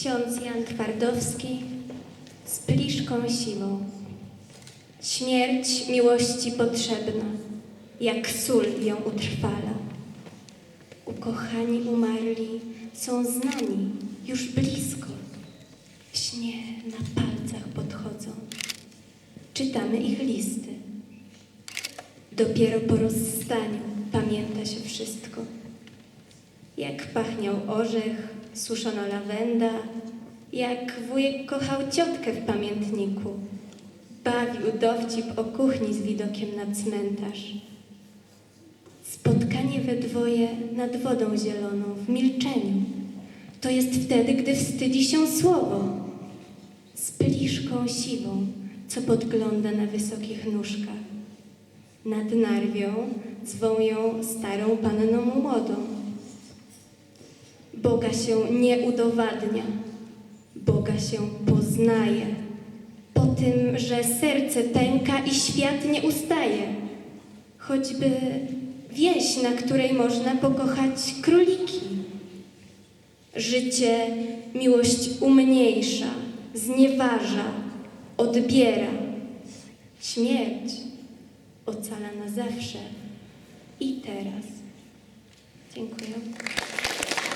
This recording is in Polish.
Ksiądz Jan Twardowski z pliszką siłą. Śmierć miłości potrzebna, jak sól ją utrwala. Ukochani umarli są znani już blisko. W śnie na palcach podchodzą. Czytamy ich listy. Dopiero po rozstaniu pamięta się wszystko. Jak pachniał orzech, suszono lawenda, jak wujek kochał ciotkę w pamiętniku. Bawił dowcip o kuchni z widokiem na cmentarz. Spotkanie we dwoje nad wodą zieloną, w milczeniu. To jest wtedy, gdy wstydzi się słowo. Z pliszką siwą, co podgląda na wysokich nóżkach. Nad narwią zwą ją starą panną młodą. Boga się nie udowadnia, Boga się poznaje. Po tym, że serce pęka i świat nie ustaje. Choćby wieś, na której można pokochać króliki. Życie miłość umniejsza, znieważa, odbiera. Śmierć ocala na zawsze i teraz. Dziękuję.